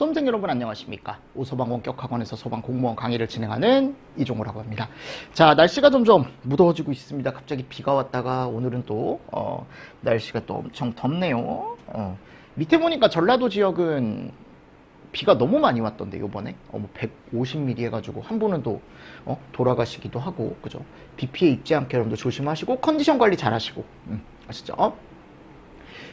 수험생 여러분 안녕하십니까? 오소방 원격학원에서 소방 공무원 강의를 진행하는 이종호라고 합니다. 자, 날씨가 점점 무더워지고 있습니다. 갑자기 비가 왔다가 오늘은 또 어, 날씨가 또 엄청 덥네요. 어, 밑에 보니까 전라도 지역은 비가 너무 많이 왔던데 요번에 어, 뭐 150mm 해가지고 한 분은 또 어, 돌아가시기도 하고 그죠? 비 피해 입지 않게 여러분들 조심하시고 컨디션 관리 잘 하시고 음, 아시죠?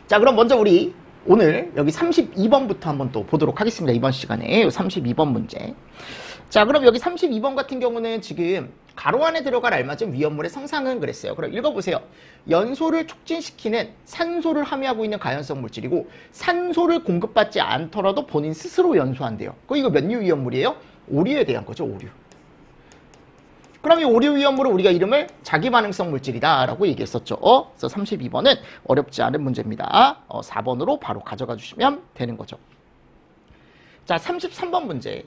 자 그럼 먼저 우리 오늘 여기 32번부터 한번 또 보도록 하겠습니다. 이번 시간에 32번 문제. 자, 그럼 여기 32번 같은 경우는 지금 가로 안에 들어갈 알맞은 위험물의 성상은 그랬어요. 그럼 읽어보세요. 연소를 촉진시키는 산소를 함유하고 있는 가연성 물질이고 산소를 공급받지 않더라도 본인 스스로 연소한대요. 그 이거 몇 류 위험물이에요? 오류에 대한 거죠, 오류. 그럼 이 오류 위험물을 우리가 이름을 자기 반응성 물질이다라고 얘기했었죠. 어? 그래서 32번은 어렵지 않은 문제입니다. 어, 4번으로 바로 가져가 주시면 되는 거죠. 자, 33번 문제.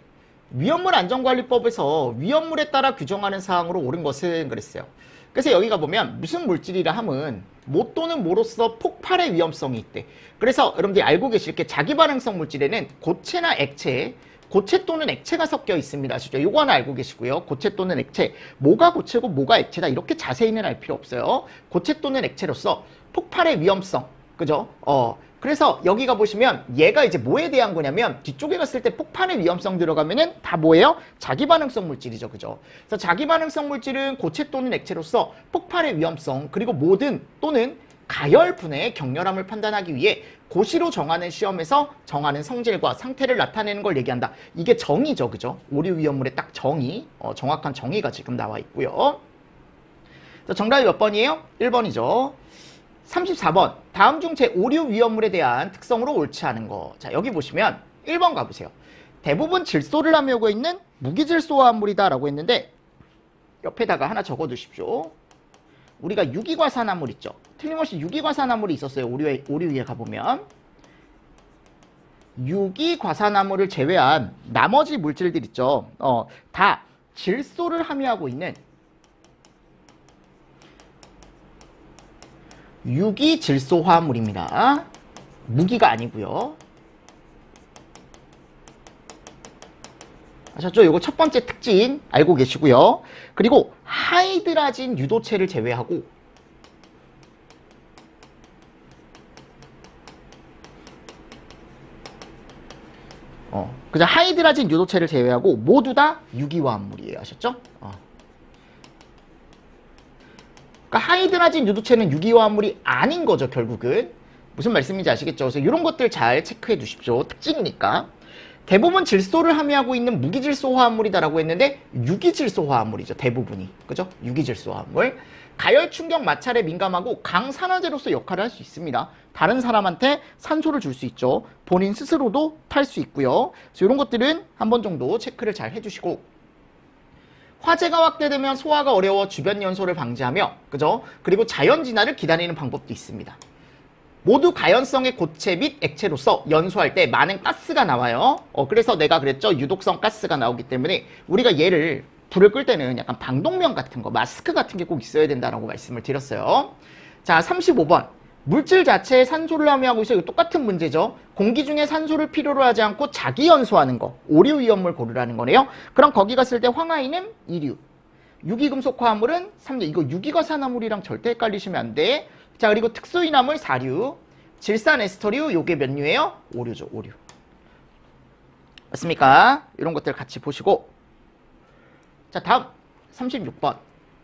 위험물 안전관리법에서 위험물에 따라 규정하는 사항으로 옳은 것은 그랬어요. 그래서 여기가 보면 무슨 물질이라 함은 못 또는 모로서 폭발의 위험성이 있대. 그래서 여러분들이 알고 계실 게 자기 반응성 물질에는 고체나 액체, 고체 또는 액체가 섞여 있습니다. 아시죠? 요거 하나 알고 계시고요. 고체 또는 액체. 뭐가 고체고 뭐가 액체다. 이렇게 자세히는 알 필요 없어요. 고체 또는 액체로서 폭발의 위험성. 그죠? 어. 그래서 여기가 보시면 얘가 이제 뭐에 대한 거냐면 뒤쪽에 갔을 때 폭발의 위험성 들어가면은 다 뭐예요? 자기 반응성 물질이죠. 그죠? 그래서 자기 반응성 물질은 고체 또는 액체로서 폭발의 위험성 그리고 모든 또는 가열 분해의 격렬함을 판단하기 위해 고시로 정하는 시험에서 정하는 성질과 상태를 나타내는 걸 얘기한다. 이게 정의죠, 그죠? 오류 위험물의 딱 정의, 어, 정확한 정의가 지금 나와 있고요. 자, 정답이 몇 번이에요? 1번이죠. 34번. 다음 중 제 오류 위험물에 대한 특성으로 옳지 않은 거. 자, 여기 보시면 1번 가보세요. 대부분 질소를 함유하고 있는 무기질소 화합물이다라고 했는데 옆에다가 하나 적어 두십시오. 우리가 유기과산화물 있죠. 틀림없이 유기과산화물이 있었어요. 오류에, 오류 위에 가보면. 유기과산화물을 제외한 나머지 물질들 있죠. 어, 다 질소를 함유하고 있는 유기질소 화합물입니다. 무기가 아니고요. 아셨죠? 이거 첫 번째 특징 알고 계시고요. 그리고 하이드라진 유도체를 제외하고 어, 그죠? 하이드라진 유도체를 제외하고 모두 다 유기화합물이에요. 아셨죠? 어. 그러니까 하이드라진 유도체는 유기화합물이 아닌 거죠, 결국은. 무슨 말씀인지 아시겠죠? 그래서 이런 것들 잘 체크해 두십시오. 특징이니까. 대부분 질소를 함유하고 있는 무기질소 화합물이다라고 했는데 유기질소 화합물이죠. 대부분이. 그죠? 유기질소 화합물. 가열 충격 마찰에 민감하고 강산화제로서 역할을 할 수 있습니다. 다른 사람한테 산소를 줄 수 있죠. 본인 스스로도 탈 수 있고요. 그래서 이런 것들은 한 번 정도 체크를 잘 해주시고 화재가 확대되면 소화가 어려워 주변 연소를 방지하며 그죠? 그리고 자연 진화를 기다리는 방법도 있습니다. 모두 가연성의 고체 및 액체로서 연소할 때 많은 가스가 나와요. 어, 그래서 내가 그랬죠. 유독성 가스가 나오기 때문에 우리가 얘를 불을 끌 때는 약간 방독면 같은 거, 마스크 같은 게 꼭 있어야 된다라고 말씀을 드렸어요. 자, 35번. 물질 자체에 산소를 함유하고 있어. 이거 똑같은 문제죠. 공기 중에 산소를 필요로 하지 않고 자기 연소하는 거. 오류 위험물 고르라는 거네요. 그럼 거기 갔을 때 황화인은 2류. 유기금속 화합물은 3류. 이거 유기과산화물이랑 절대 헷갈리시면 안 돼. 자, 그리고 특수인화물 4류. 질산 에스터류 요게 몇 류예요? 5류죠. 5류. 맞습니까? 이런 것들 같이 보시고 자, 다음 36번.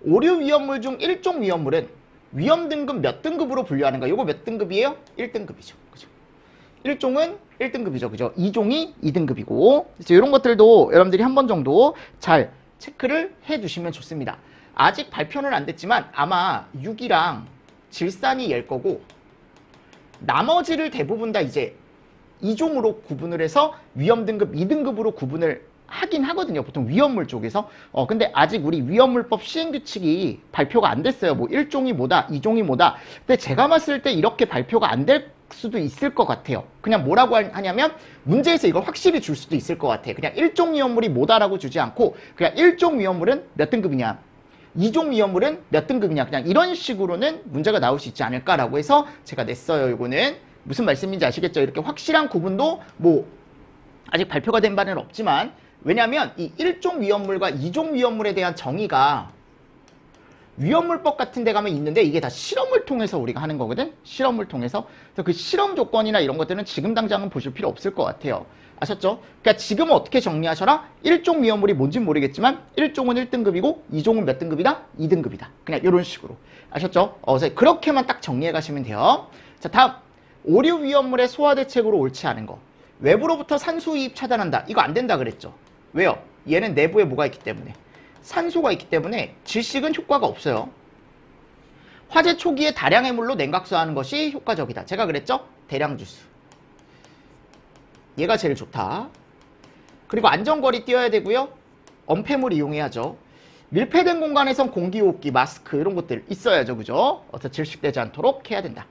오류 위험물 중 1종 위험물은 위험 등급 몇 등급으로 분류하는가? 요거 몇 등급이에요? 1등급이죠. 그죠? 1종은 1등급이죠. 그죠? 2종이 2등급이고. 그래서 이런 것들도 여러분들이 한 번 정도 잘 체크를 해 주시면 좋습니다. 아직 발표는 안 됐지만 아마 6이랑 질산이 열 거고 나머지를 대부분 다 이제 2종으로 구분을 해서 위험 등급 2등급으로 구분을 하긴 하거든요. 보통 위험물 쪽에서. 어, 근데 아직 우리 위험물법 시행규칙이 발표가 안 됐어요. 뭐 1종이 뭐다, 2종이 뭐다. 근데 제가 봤을 때 이렇게 발표가 안 될 수도 있을 것 같아요. 그냥 뭐라고 하냐면 문제에서 이걸 확실히 줄 수도 있을 것 같아요. 그냥 1종 위험물이 뭐다라고 주지 않고 그냥 1종 위험물은 몇 등급이냐. 2종 위험물은 몇 등급이냐. 그냥 이런 식으로는 문제가 나올 수 있지 않을까라고 해서 제가 냈어요. 이거는 무슨 말씀인지 아시겠죠? 이렇게 확실한 구분도 뭐 아직 발표가 된 바는 없지만 왜냐하면 이 1종 위험물과 2종 위험물에 대한 정의가 위험물법 같은 데 가면 있는데 이게 다 실험을 통해서 우리가 하는 거거든 실험을 통해서 그래서 그 실험 조건이나 이런 것들은 지금 당장은 보실 필요 없을 것 같아요 아셨죠? 그러니까 지금은 어떻게 정리하셔라 1종 위험물이 뭔진 모르겠지만 1종은 1등급이고 2종은 몇 등급이다? 2등급이다 그냥 이런 식으로 아셨죠? 어, 그렇게만 딱 정리해 가시면 돼요 자 다음 오류 위험물의 소화 대책으로 옳지 않은 거 외부로부터 산소 이입 차단한다 이거 안 된다 그랬죠 왜요? 얘는 내부에 뭐가 있기 때문에 산소가 있기 때문에 질식은 효과가 없어요. 화재 초기에 다량의 물로 냉각수하는 것이 효과적이다. 제가 그랬죠? 대량 주스. 얘가 제일 좋다. 그리고 안전거리 띄어야 되고요. 엄폐물 이용해야죠. 밀폐된 공간에선 공기호흡기, 마스크 이런 것들 있어야죠. 그죠? 어서 질식되지 않도록 해야 된다.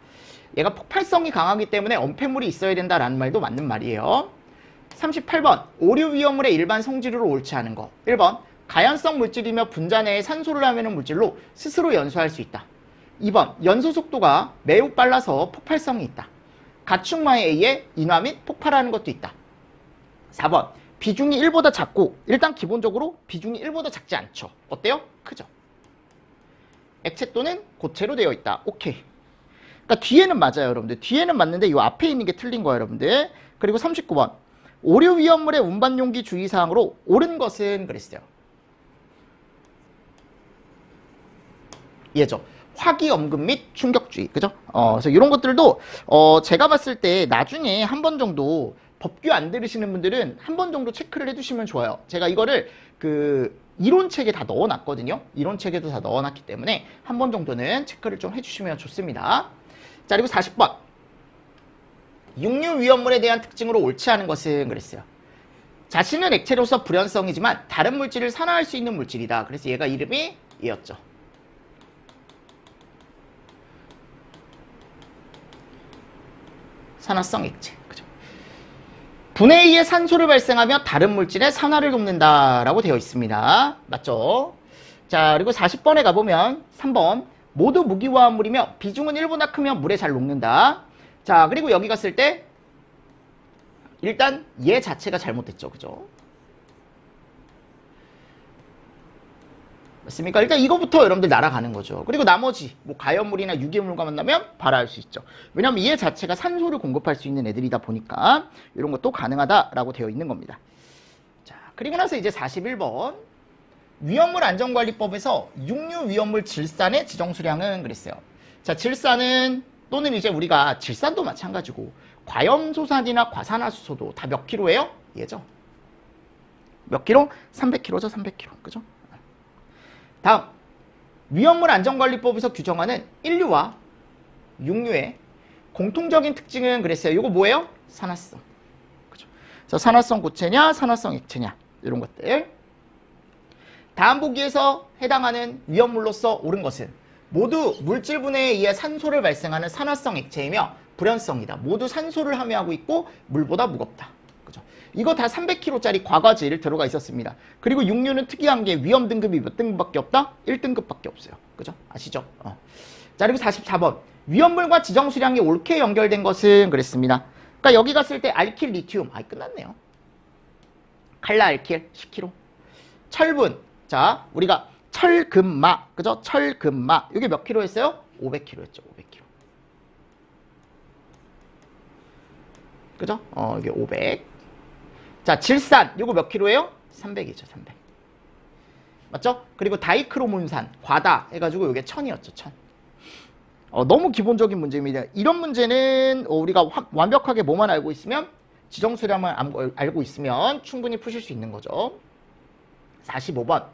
얘가 폭발성이 강하기 때문에 엄폐물이 있어야 된다라는 말도 맞는 말이에요. 38번 오류 위험물의 일반 성질으로 옳지 않은 거 1번 가연성 물질이며 분자 내에 산소를 함유하는 물질로 스스로 연소할 수 있다 2번 연소 속도가 매우 빨라서 폭발성이 있다 가축마에 의해 인화 및 폭발하는 것도 있다. 4번 비중이 1보다 작고 일단 기본적으로 비중이 1보다 작지 않죠. 어때요? 크죠. 액체 또는 고체로 되어 있다. 오케이. 그러니까 뒤에는 맞아요 여러분들. 뒤에는 맞는데 이 앞에 있는 게 틀린 거예요 여러분들. 그리고 39번 오류 위험물의 운반 용기 주의 사항으로 옳은 것은 그랬어요. 예죠. 화기 엄금 및 충격주의. 그죠? 어, 그래서 이런 것들도 어, 제가 봤을 때 나중에 한 번 정도 법규 안 들으시는 분들은 한 번 정도 체크를 해두시면 좋아요. 제가 이거를 그 이론책에 다 넣어놨거든요. 이론책에도 다 넣어놨기 때문에 한 번 정도는 체크를 좀 해주시면 좋습니다. 자, 그리고 40번. 육류 위험물에 대한 특징으로 옳지 않은 것은 그랬어요. 자신은 액체로서 불연성이지만 다른 물질을 산화할 수 있는 물질이다. 그래서 얘가 이름이 얘였죠. 산화성 액체. 그죠? 분해에 의해 산소를 발생하며 다른 물질의 산화를 돕는다라고 되어 있습니다. 맞죠? 자, 그리고 40번에 가보면 3번 모두 무기화합물이며 비중은 1보다 크면 물에 잘 녹는다. 자, 그리고 여기 갔을 때 일단 얘 자체가 잘못됐죠. 그죠? 맞습니까? 일단 이거부터 여러분들 날아가는 거죠. 그리고 나머지 뭐 가연물이나 유기물과 만나면 발화할 수 있죠. 왜냐하면 얘 자체가 산소를 공급할 수 있는 애들이다 보니까 이런 것도 가능하다라고 되어 있는 겁니다. 자, 그리고 나서 이제 41번 위험물 안전관리법에서 육류 위험물 질산의 지정 수량은 그랬어요. 자, 질산은 또는 이제 우리가 질산도 마찬가지고 과염소산이나 과산화수소도 다 몇 킬로예요? 얘죠. 몇 킬로? 300킬로죠, 300킬로. 그죠? 다음 위험물 안전관리법에서 규정하는 인류와 육류의 공통적인 특징은 그랬어요. 이거 뭐예요? 산화성. 그죠? 그래서 산화성 고체냐, 산화성 액체냐 이런 것들. 다음 보기에서 해당하는 위험물로서 옳은 것은 모두 물질 분해에 의해 산소를 발생하는 산화성 액체이며 불연성이다. 모두 산소를 함유하고 있고 물보다 무겁다. 그죠? 이거 다 300kg짜리 과과질 들어가 있었습니다. 그리고 육류는 특이한 게 위험 등급이 몇 등급밖에 없다? 1등급밖에 없어요. 그죠? 아시죠? 어. 자, 그리고 44번. 위험물과 지정 수량이 옳게 연결된 것은 그랬습니다. 그러니까 여기 갔을 때 알킬 리튬. 아, 끝났네요. 칼라 알킬 10kg. 철분. 자, 우리가 철금마. 그죠? 철금마. 이게 몇 킬로 했어요? 500kg 했죠. 500kg. 그죠? 어, 이게 500. 자, 질산. 요거 몇 킬로예요? 300이죠, 300. 맞죠? 그리고 다이크로몬산, 과다 해가지고 요게 1000이었죠, 1000. 어, 너무 기본적인 문제입니다. 이런 문제는 어, 우리가 확, 완벽하게 뭐만 알고 있으면 지정수량만 알- 알고 있으면 충분히 푸실 수 있는 거죠. 45번.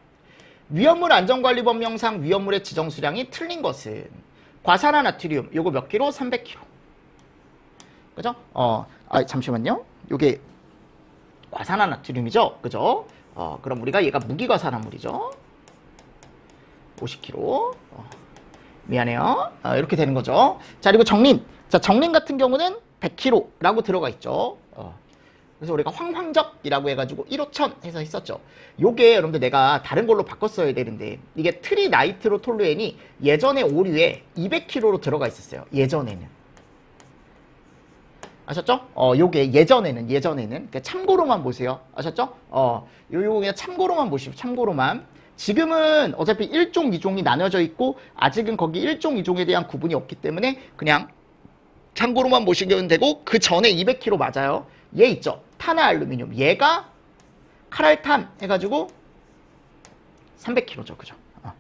위험물 안전관리 법령상 위험물의 지정수량이 틀린 것은 과산화 나트륨 요거 몇 킬로? 300킬로. 그죠? 어, 아, 잠시만요. 요게 과산화 나트륨이죠? 그죠? 어, 그럼 우리가 얘가 무기과산화물이죠? 50kg. 어, 미안해요. 어, 이렇게 되는 거죠. 자, 그리고 정린. 자, 정린 같은 경우는 100kg라고 들어가 있죠. 어. 그래서 우리가 황황적이라고 해가지고 1호천 해서 했었죠. 요게 여러분들 내가 다른 걸로 바꿨어야 되는데 이게 트리나이트로 톨루엔이 예전에 오류에 200kg로 들어가 있었어요. 예전에는. 아셨죠? 어, 요게 예전에는, 예전에는. 그러니까 참고로만 보세요. 아셨죠? 어, 요, 요 그냥 참고로만 보시고, 참고로만. 지금은 어차피 1종, 2종이 나눠져 있고, 아직은 거기 1종, 2종에 대한 구분이 없기 때문에 그냥 참고로만 보시면 되고, 그 전에 200kg 맞아요. 얘 있죠? 탄화 알루미늄. 얘가 카랄탄 해가지고 300kg죠. 그죠? 어.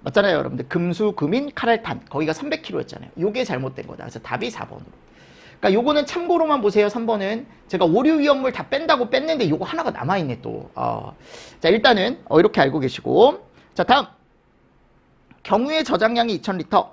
맞잖아요, 여러분들. 금수, 금인, 카랄탄. 거기가 300kg였잖아요. 요게 잘못된 거다. 그래서 답이 4번으로. 그러니까 요거는 참고로만 보세요. 3번은 제가 오류 위험물 다 뺀다고 뺐는데 요거 하나가 남아있네 또. 어. 자 일단은 어, 이렇게 알고 계시고 자 다음 경유의 저장량이 2000리터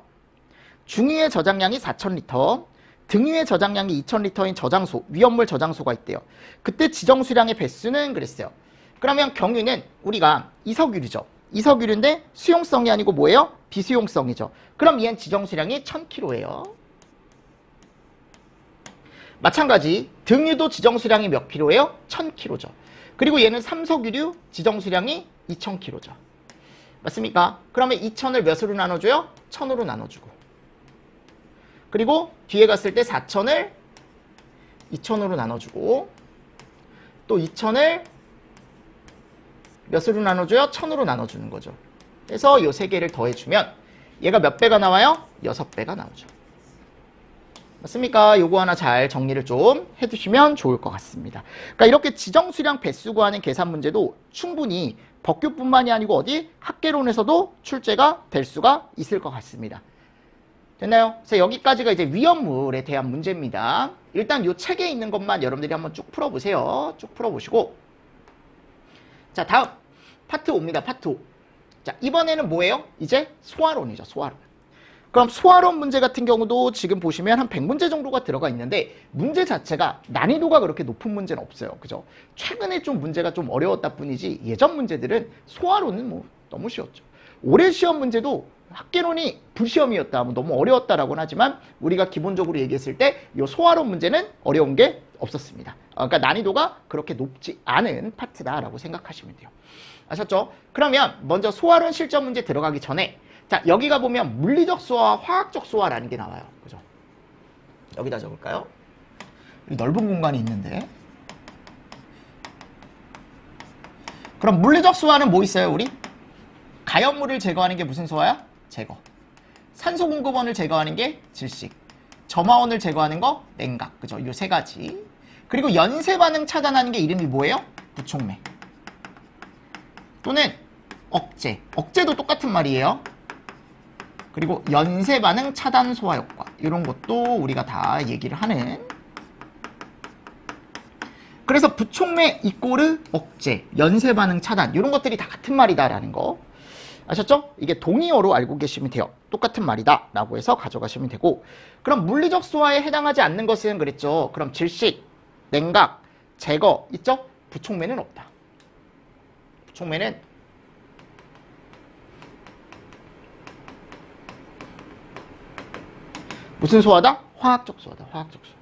중유의 저장량이 4000리터 등유의 저장량이 2000리터인 저장소 위험물 저장소가 있대요. 그때 지정 수량의 배수는 그랬어요. 그러면 경유는 우리가 이석유류죠. 이석유류인데 수용성이 아니고 뭐예요? 비수용성이죠. 그럼 얘는 지정 수량이 1000kg예요. 마찬가지 등유도 지정 수량이 몇 킬로예요? 1000kg죠. 그리고 얘는 삼석유류 지정 수량이 2000kg죠. 맞습니까? 그러면 2000을 몇으로 나눠줘요? 1000으로 나눠주고. 그리고 뒤에 갔을 때 4000을 2000으로 나눠주고 또 2000을 몇으로 나눠줘요? 1000으로 나눠주는 거죠. 그래서 이 세 개를 더해주면 얘가 몇 배가 나와요? 6배가 나오죠. 맞습니까? 요거 하나 잘 정리를 좀 해두시면 좋을 것 같습니다. 그러니까 이렇게 지정 수량 배수 구하는 계산 문제도 충분히 법규뿐만이 아니고 어디 학계론에서도 출제가 될 수가 있을 것 같습니다. 됐나요? 그래서 여기까지가 이제 위험물에 대한 문제입니다. 일단 요 책에 있는 것만 여러분들이 한번 쭉 풀어보세요. 쭉 풀어보시고 자 다음 파트 5입니다. 파트 5. 자 이번에는 뭐예요? 이제 소화론이죠. 소화론. 그럼 소화론 문제 같은 경우도 지금 보시면 한 100문제 정도가 들어가 있는데 문제 자체가 난이도가 그렇게 높은 문제는 없어요. 그죠? 최근에 좀 문제가 좀 어려웠다 뿐이지 예전 문제들은 소화론은 뭐 너무 쉬웠죠. 올해 시험 문제도 학계론이 불시험이었다, 뭐 너무 어려웠다라고는 하지만 우리가 기본적으로 얘기했을 때 이 소화론 문제는 어려운 게 없었습니다. 어, 그러니까 난이도가 그렇게 높지 않은 파트다라고 생각하시면 돼요. 아셨죠? 그러면 먼저 소화론 실전 문제 들어가기 전에 자 여기가 보면 물리적 소화와 화학적 소화라는 게 나와요. 그죠? 여기다 적을까요? 넓은 공간이 있는데 그럼 물리적 소화는 뭐 있어요 우리? 가연물을 제거하는 게 무슨 소화야? 제거 산소 공급원을 제거하는 게 질식 점화원을 제거하는 거 냉각 그죠? 요 세 가지 그리고 연쇄 반응 차단하는 게 이름이 뭐예요? 부촉매 또는 억제 억제도 똑같은 말이에요 그리고 연쇄 반응 차단 소화 효과 이런 것도 우리가 다 얘기를 하는 그래서 부촉매 이꼬르 억제 연쇄 반응 차단 이런 것들이 다 같은 말이다라는 거 아셨죠? 이게 동의어로 알고 계시면 돼요. 똑같은 말이다 라고 해서 가져가시면 되고 그럼 물리적 소화에 해당하지 않는 것은 그랬죠. 그럼 질식, 냉각, 제거 있죠? 부촉매는 없다. 부촉매는 무슨 소화다? 화학적 소화다. 화학적 소화.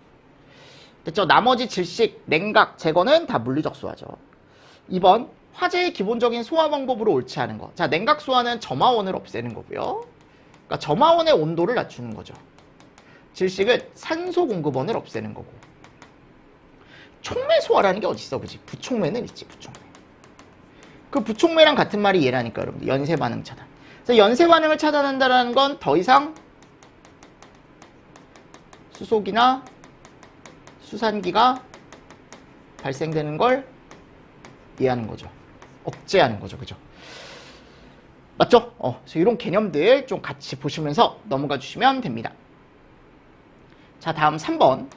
됐죠? 나머지 질식, 냉각, 제거는 다 물리적 소화죠. 2번 화재의 기본적인 소화 방법으로 옳지 않은 거. 자, 냉각 소화는 점화원을 없애는 거고요. 그러니까 점화원의 온도를 낮추는 거죠. 질식은 산소 공급원을 없애는 거고. 촉매 소화라는 게 어디 있어, 그지? 부촉매는 있지, 부촉매. 그 부촉매랑 같은 말이 얘라니까, 여러분들. 연쇄 반응 차단. 연쇄 반응을 차단한다는 건 더 이상 수속이나 수산기가 발생되는 걸 이해하는 거죠. 억제하는 거죠. 그죠? 맞죠? 어, 그래서 이런 개념들 좀 같이 보시면서 넘어가 주시면 됩니다. 자, 다음 3번.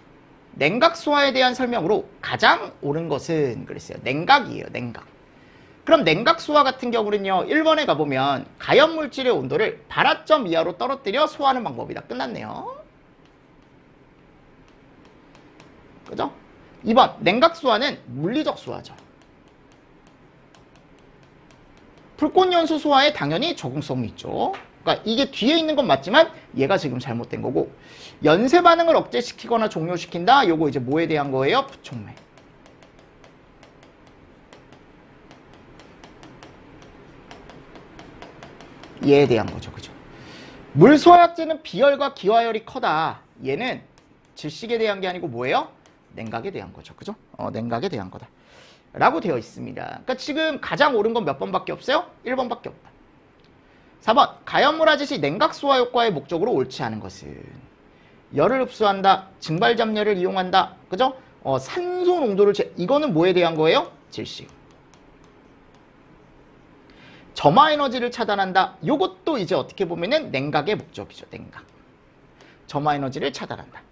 냉각 소화에 대한 설명으로 가장 옳은 것은 그랬어요. 냉각이에요. 냉각. 그럼 냉각 소화 같은 경우는요. 1번에 가보면 가연 물질의 온도를 발화점 이하로 떨어뜨려 소화하는 방법이다. 끝났네요. 그죠? 2번 냉각 소화는 물리적 소화죠. 불꽃연소 소화에 당연히 적응성이 있죠. 그러니까 이게 뒤에 있는 건 맞지만 얘가 지금 잘못된 거고 연쇄 반응을 억제시키거나 종료시킨다. 요거 이제 뭐에 대한 거예요? 부촉매. 얘에 대한 거죠. 그죠? 물소화약제는 비열과 기화열이 커다. 얘는 질식에 대한 게 아니고 뭐예요? 냉각에 대한 거죠. 그죠? 어, 냉각에 대한 거다. 라고 되어 있습니다. 그러니까 지금 가장 옳은 건 몇 번밖에 없어요? 1번밖에 없다. 4번 가연물 아짓이 냉각 소화 효과의 목적으로 옳지 않은 것은 열을 흡수한다, 증발 잡열을 이용한다, 그죠? 어, 산소 농도를 제, 이거는 뭐에 대한 거예요? 질식. 점화 에너지를 차단한다. 요것도 이제 어떻게 보면은 냉각의 목적이죠. 냉각. 점화 에너지를 차단한다.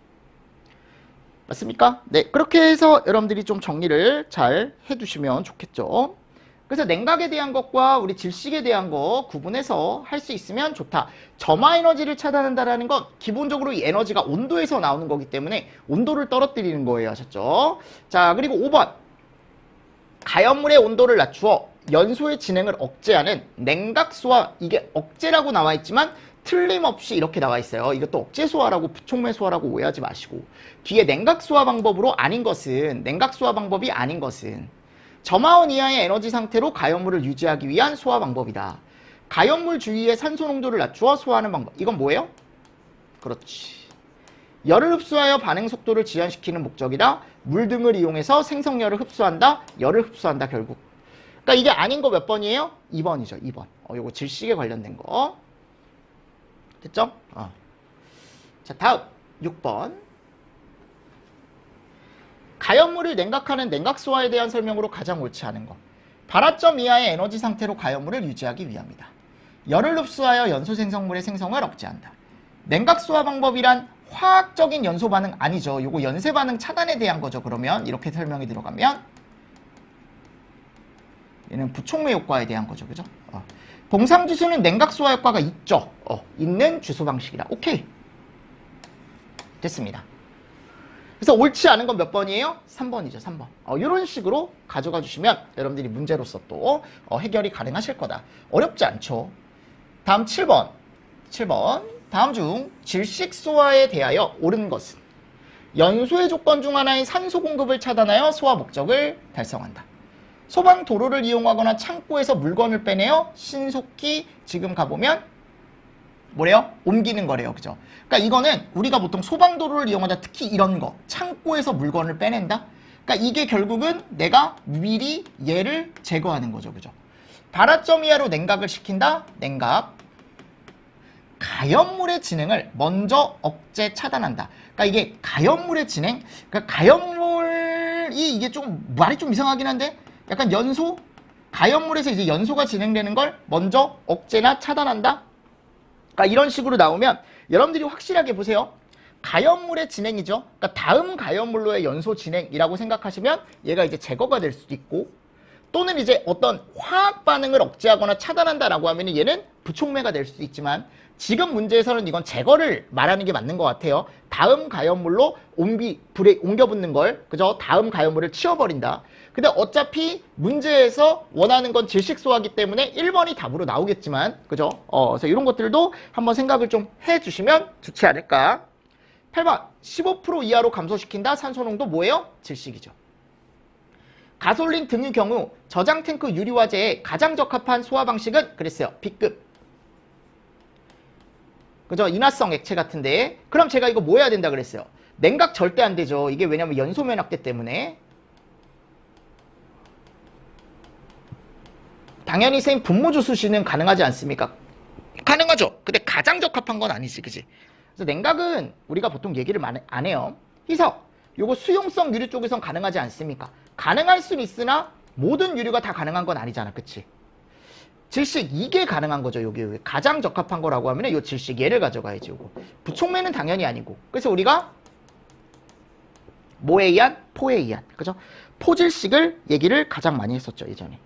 맞습니까? 네, 그렇게 해서 여러분들이 좀 정리를 잘 해두시면 좋겠죠. 그래서 냉각에 대한 것과 우리 질식에 대한 거 구분해서 할 수 있으면 좋다. 점화 에너지를 차단한다라는 건 기본적으로 이 에너지가 온도에서 나오는 거기 때문에 온도를 떨어뜨리는 거예요. 아셨죠? 자, 그리고 5번. 가연물의 온도를 낮추어 연소의 진행을 억제하는 냉각소화 이게 억제라고 나와 있지만 틀림없이 이렇게 나와 있어요. 이것도 억제 소화라고 부촉매 소화라고 오해하지 마시고 뒤에 냉각 소화 방법으로 아닌 것은 냉각 소화 방법이 아닌 것은 점화원 이하의 에너지 상태로 가연물을 유지하기 위한 소화 방법이다. 가연물 주위의 산소 농도를 낮추어 소화하는 방법. 이건 뭐예요? 그렇지. 열을 흡수하여 반응 속도를 지연시키는 목적이다. 물 등을 이용해서 생성열을 흡수한다. 열을 흡수한다 결국. 그러니까 이게 아닌 거 몇 번이에요? 2번이죠. 2번. 어, 요거 질식에 관련된 거. 됐죠? 어. 자, 다음 6번. 가연물을 냉각하는 냉각소화에 대한 설명으로 가장 옳지 않은 것. 발화점 이하의 에너지 상태로 가연물을 유지하기 위함이다. 열을 흡수하여 연소 생성물의 생성을 억제한다. 냉각소화 방법이란 화학적인 연소 반응 아니죠. 요거 연쇄 반응 차단에 대한 거죠. 그러면 이렇게 설명이 들어가면 얘는 부촉매 효과에 대한 거죠. 그죠? 어. 동상주수는 냉각소화 효과가 있죠. 어, 있는 주소 방식이다. 오케이. 됐습니다. 그래서 옳지 않은 건 몇 번이에요? 3번이죠. 3번. 어, 이런 식으로 가져가 주시면 여러분들이 문제로서 또 어, 해결이 가능하실 거다. 어렵지 않죠. 다음 7번. 7번. 다음 중 질식소화에 대하여 옳은 것은 연소의 조건 중 하나인 산소 공급을 차단하여 소화 목적을 달성한다. 소방 도로를 이용하거나 창고에서 물건을 빼내어 신속히 지금 가보면 뭐래요? 옮기는 거래요. 그죠? 그러니까 이거는 우리가 보통 소방 도로를 이용하다 특히 이런 거 창고에서 물건을 빼낸다. 그러니까 이게 결국은 내가 미리 얘를 제거하는 거죠. 그죠? 발화점 이하로 냉각을 시킨다. 냉각. 가연물의 진행을 먼저 억제 차단한다. 그러니까 이게 가연물의 진행, 그러니까 가연물이 이게 좀 말이 좀 이상하긴 한데 약간 연소, 가연물에서 이제 연소가 진행되는 걸 먼저 억제나 차단한다. 그러니까 이런 식으로 나오면 여러분들이 확실하게 보세요. 가연물의 진행이죠. 그러니까 다음 가연물로의 연소 진행이라고 생각하시면 얘가 이제 제거가 될 수도 있고 또는 이제 어떤 화학 반응을 억제하거나 차단한다라고 하면 얘는 부촉매가 될 수도 있지만 지금 문제에서는 이건 제거를 말하는 게 맞는 것 같아요. 다음 가연물로 옮기, 불에 옮겨 붙는 걸, 그죠? 다음 가연물을 치워버린다. 근데 어차피 문제에서 원하는 건 질식소화기 때문에 1번이 답으로 나오겠지만, 그죠? 어, 그래서 이런 것들도 한번 생각을 좀 해주시면 좋지 않을까. 8번, 15% 이하로 감소시킨다. 산소 농도 뭐예요? 질식이죠. 가솔린 등의 경우 저장 탱크 유리화재에 가장 적합한 소화 방식은 그랬어요. B급. 그죠? 인화성 액체 같은데. 그럼 제가 이거 뭐 해야 된다 그랬어요? 냉각 절대 안 되죠. 이게 왜냐면 연소 면역대 때문에. 당연히 선생님 분모주 수시는 가능하지 않습니까? 가능하죠. 근데 가장 적합한 건 아니지. 그지? 그래서 냉각은 우리가 보통 얘기를 안 해요. 희석. 요거 수용성 유리 쪽에선 가능하지 않습니까? 가능할 수는 있으나 모든 유리가 다 가능한 건 아니잖아. 그치? 질식 이게 가능한 거죠. 여기, 여기. 가장 적합한 거라고 하면 요 질식 얘를 가져가야지. 요거. 부촉매는 당연히 아니고. 그래서 우리가 뭐에 의한? 포에 의한. 그죠? 포질식을 얘기를 가장 많이 했었죠. 예전에.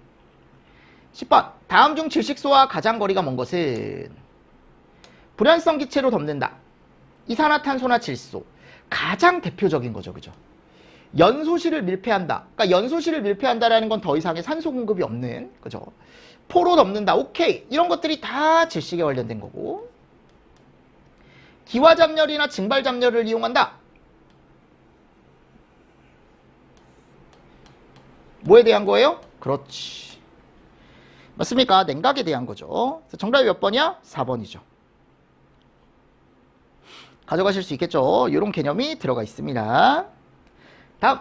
10번. 다음 중 질식소와 가장 거리가 먼 것은 불연성 기체로 덮는다. 이산화탄소나 질소. 가장 대표적인 거죠. 그죠? 연소실을 밀폐한다. 그러니까 연소실을 밀폐한다라는 건 더 이상의 산소 공급이 없는 그죠? 포로 덮는다. 오케이. 이런 것들이 다 질식에 관련된 거고. 기화 잡열이나 증발 잡열을 이용한다. 뭐에 대한 거예요? 그렇지. 맞습니까? 냉각에 대한 거죠. 정답이 몇 번이야? 4번이죠. 가져가실 수 있겠죠. 이런 개념이 들어가 있습니다. 다음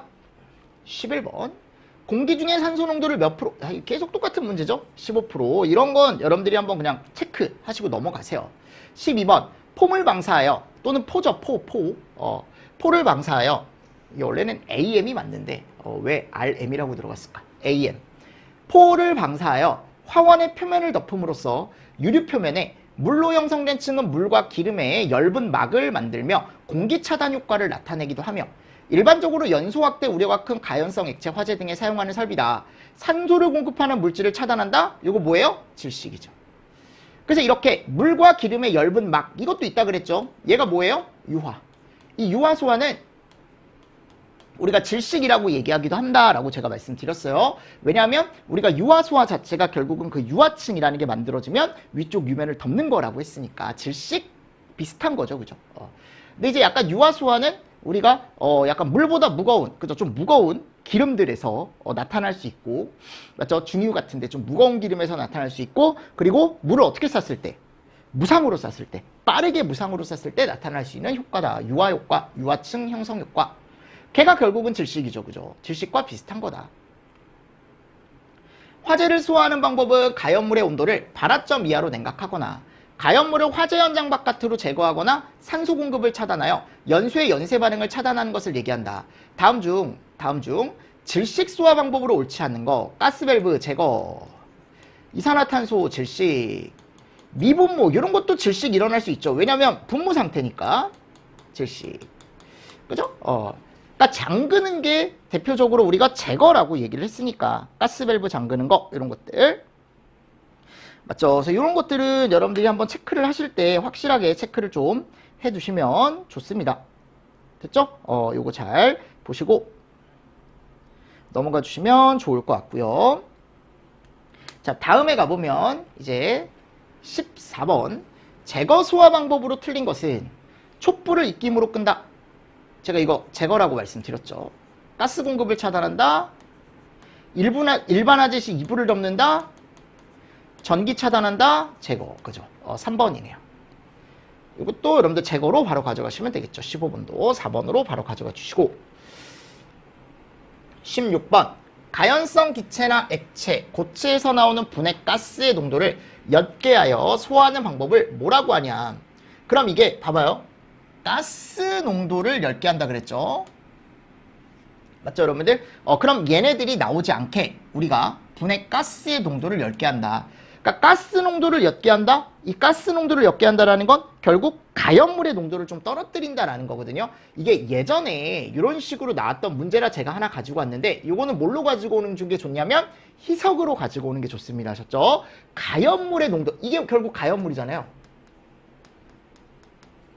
11번 공기 중에 산소 농도를 몇 프로 아, 계속 똑같은 문제죠. 15% 이런 건 여러분들이 한번 그냥 체크하시고 넘어가세요. 12번 폼을 방사하여 또는 포죠 포 포. 어, 포를 방사하여 이게 원래는 AM이 맞는데 어, 왜 RM이라고 들어갔을까? AM 포를 방사하여 화원의 표면을 덮음으로써 유류 표면에 물로 형성된 층은 물과 기름의 엷은 막을 만들며 공기 차단 효과를 나타내기도 하며 일반적으로 연소 확대 우려가 큰 가연성 액체 화재 등에 사용하는 설비다. 산소를 공급하는 물질을 차단한다? 이거 뭐예요? 질식이죠. 그래서 이렇게 물과 기름의 엷은 막 이것도 있다 그랬죠. 얘가 뭐예요? 유화. 이 유화 소화는 우리가 질식이라고 얘기하기도 한다라고 제가 말씀드렸어요. 왜냐하면 우리가 유화소화 자체가 결국은 그 유화층이라는 게 만들어지면 위쪽 유면을 덮는 거라고 했으니까 질식 비슷한 거죠, 그죠? 어. 근데 이제 약간 유화소화는 우리가 어 약간 물보다 무거운, 그죠? 좀 무거운 기름들에서 어, 나타날 수 있고, 맞죠? 중유 같은데 좀 무거운 기름에서 나타날 수 있고, 그리고 물을 어떻게 쐈을 때, 무상으로 쐈을 때, 빠르게 무상으로 쐈을 때 나타날 수 있는 효과다. 유화 효과, 유화층 형성 효과. 걔가 결국은 질식이죠. 그죠? 질식과 비슷한 거다. 화재를 소화하는 방법은 가연물의 온도를 발화점 이하로 냉각하거나 가연물을 화재 현장 바깥으로 제거하거나 산소 공급을 차단하여 연소의 연쇄 반응을 차단하는 것을 얘기한다. 다음 중 다음 중 질식 소화 방법으로 옳지 않는 거 가스밸브 제거 이산화탄소 질식 미분모 이런 것도 질식 일어날 수 있죠. 왜냐하면 분무 상태니까 질식 그죠? 어. 그러니까 잠그는 게 대표적으로 우리가 제거라고 얘기를 했으니까 가스밸브 잠그는 거 이런 것들 맞죠? 그래서 이런 것들은 여러분들이 한번 체크를 하실 때 확실하게 체크를 좀 해두시면 좋습니다. 됐죠? 어, 요거 잘 보시고 넘어가 주시면 좋을 것 같고요. 자, 다음에 가보면 이제 14번 제거 소화 방법으로 틀린 것은 촛불을 입김으로 끈다. 제가 이거 제거라고 말씀드렸죠. 가스 공급을 차단한다. 일분화, 일반화재 시 이불을 덮는다. 전기 차단한다. 제거. 그죠? 어, 3번이네요. 이것도 여러분들 제거로 바로 가져가시면 되겠죠. 15번도 4번으로 바로 가져가 주시고 16번 가연성 기체나 액체, 고체에서 나오는 분해 가스의 농도를 옅게하여 소화하는 방법을 뭐라고 하냐 그럼 이게 봐봐요 가스 농도를 옅게 한다 그랬죠 맞죠 여러분들? 어, 그럼 얘네들이 나오지 않게 우리가 분해 가스의 농도를 옅게 한다 그러니까 가스 농도를 옅게 한다? 이 가스 농도를 옅게 한다라는 건 결국 가연물의 농도를 좀 떨어뜨린다라는 거거든요. 이게 예전에 이런 식으로 나왔던 문제라 제가 하나 가지고 왔는데 이거는 뭘로 가지고 오는 게 좋냐면 희석으로 가지고 오는 게 좋습니다. 하셨죠? 가연물의 농도 이게 결국 가연물이잖아요.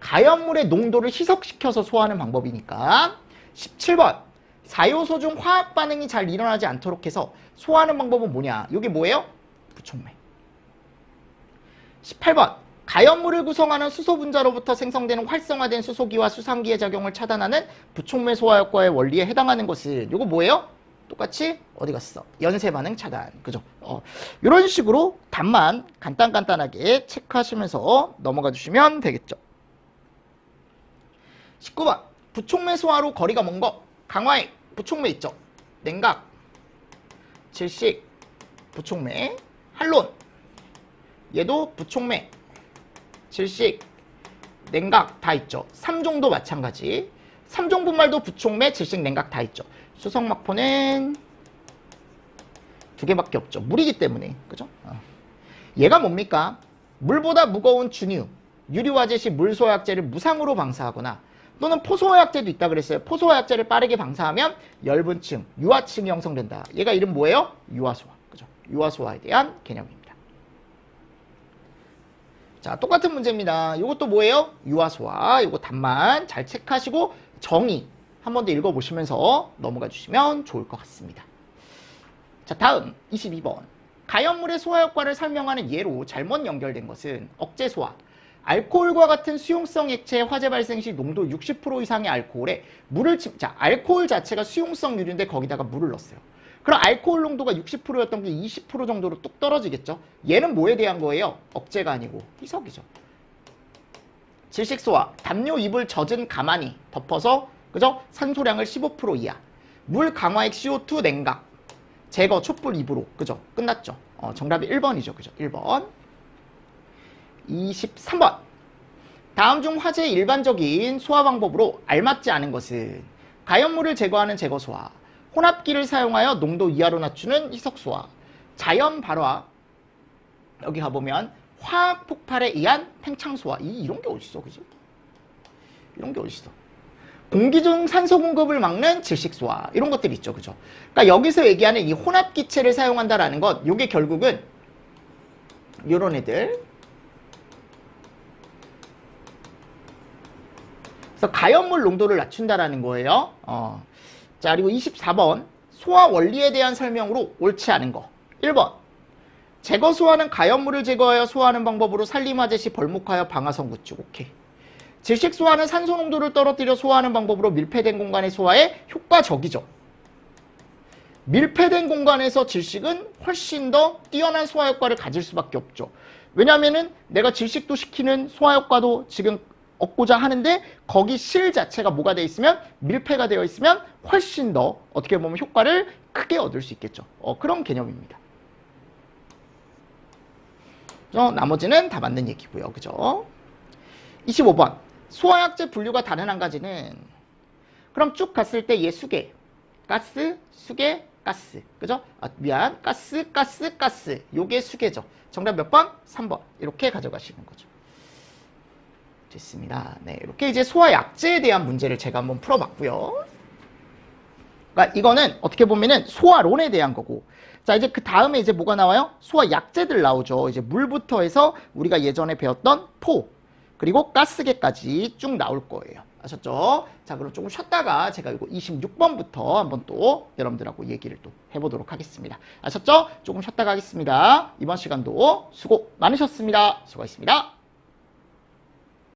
가연물의 농도를 희석시켜서 소화하는 방법이니까 17번 사요소 중 화학 반응이 잘 일어나지 않도록 해서 소화하는 방법은 뭐냐? 이게 뭐예요? 부촉매. 18번 가연물을 구성하는 수소 분자로부터 생성되는 활성화된 수소기와 수산기의 작용을 차단하는 부촉매 소화 효과의 원리에 해당하는 것은 이거 뭐예요? 똑같이 어디 갔어? 연쇄 반응 차단. 그죠? 어, 이런 식으로 답만 간단간단하게 체크하시면서 넘어가 주시면 되겠죠. 19번 부촉매 소화로 거리가 먼 거 강화액 부촉매 있죠? 냉각 질식 부촉매 한론 얘도 부촉매, 질식, 냉각 다 있죠. 3종도 마찬가지. 3종 분말도 부촉매, 질식, 냉각 다 있죠. 수성막포는 두 개밖에 없죠. 물이기 때문에. 그죠? 어. 얘가 뭡니까? 물보다 무거운 준유, 유리화재 시 물소화약제를 무상으로 방사하거나 또는 포소화약제도 있다 그랬어요. 포소화약제를 빠르게 방사하면 엷은층, 유화층이 형성된다. 얘가 이름 뭐예요? 유화소화. 그죠? 유화소화에 대한 개념입니다. 자, 똑같은 문제입니다. 이것도 뭐예요? 유화소화. 이거 답만 잘 체크하시고 정의 한 번 더 읽어보시면서 넘어가 주시면 좋을 것 같습니다. 자, 다음 22번. 가연물의 소화 효과를 설명하는 예로 잘못 연결된 것은 억제 소화. 알코올과 같은 수용성 액체의 화재 발생 시 농도 60% 이상의 알코올에 물을 침, 자, 알코올 자체가 수용성 유류인데 거기다가 물을 넣었어요. 그럼 알코올 농도가 60%였던 게 20% 정도로 뚝 떨어지겠죠? 얘는 뭐에 대한 거예요? 억제가 아니고 희석이죠. 질식소와 담요 잎을 젖은 가만히 덮어서 그죠? 산소량을 15% 이하. 물 강화액 CO2 냉각. 제거 촛불 입으로. 그죠? 끝났죠. 어, 정답이 1번이죠. 그죠? 1번. 23번. 다음 중 화재의 일반적인 소화 방법으로 알맞지 않은 것은 가연물을 제거하는 제거소와 혼합기를 사용하여 농도 이하로 낮추는 희석소와 자연 발화 여기 가보면 화학 폭발에 의한 팽창소화 이, 이런 게 어딨어 그지? 이런 게 어딨어 공기 중 산소 공급을 막는 질식소화 이런 것들이 있죠 그죠? 그러니까 여기서 얘기하는 이 혼합기체를 사용한다라는 것 요게 결국은 요런 애들 그래서 가연물 농도를 낮춘다라는 거예요. 어. 자, 그리고 24번. 소화 원리에 대한 설명으로 옳지 않은 거. 1번. 제거 소화는 가연물을 제거하여 소화하는 방법으로 산림화재 시 벌목하여 방아선 구축. 오케이. 질식 소화는 산소 농도를 떨어뜨려 소화하는 방법으로 밀폐된 공간의 소화에 효과적이죠. 밀폐된 공간에서 질식은 훨씬 더 뛰어난 소화 효과를 가질 수밖에 없죠. 왜냐하면은 내가 질식도 시키는 소화 효과도 지금 얻고자 하는데 거기 실 자체가 뭐가 되어 있으면 밀폐가 되어 있으면 훨씬 더 어떻게 보면 효과를 크게 얻을 수 있겠죠. 어, 그런 개념입니다. 어, 나머지는 다 맞는 얘기고요. 그죠? 25번. 소화약제 분류가 다른 한 가지는 그럼 쭉 갔을 때 얘 수계. 가스, 수계, 가스. 그죠? 아, 미안. 가스, 가스, 가스. 요게 수계죠. 정답 몇 번? 3번. 이렇게 가져가시는 거죠. 됐습니다. 네, 이렇게 이제 소화 약제에 대한 문제를 제가 한번 풀어봤고요. 그러니까 이거는 어떻게 보면은 소화론에 대한 거고, 자 이제 그 다음에 이제 뭐가 나와요? 소화 약제들 나오죠. 이제 물부터 해서 우리가 예전에 배웠던 포 그리고 가스계까지 쭉 나올 거예요. 아셨죠? 자 그럼 조금 쉬었다가 제가 이거 26번부터 한번 또 여러분들하고 얘기를 또 해보도록 하겠습니다. 아셨죠? 조금 쉬었다가 하겠습니다. 이번 시간도 수고 많으셨습니다. 수고하셨습니다.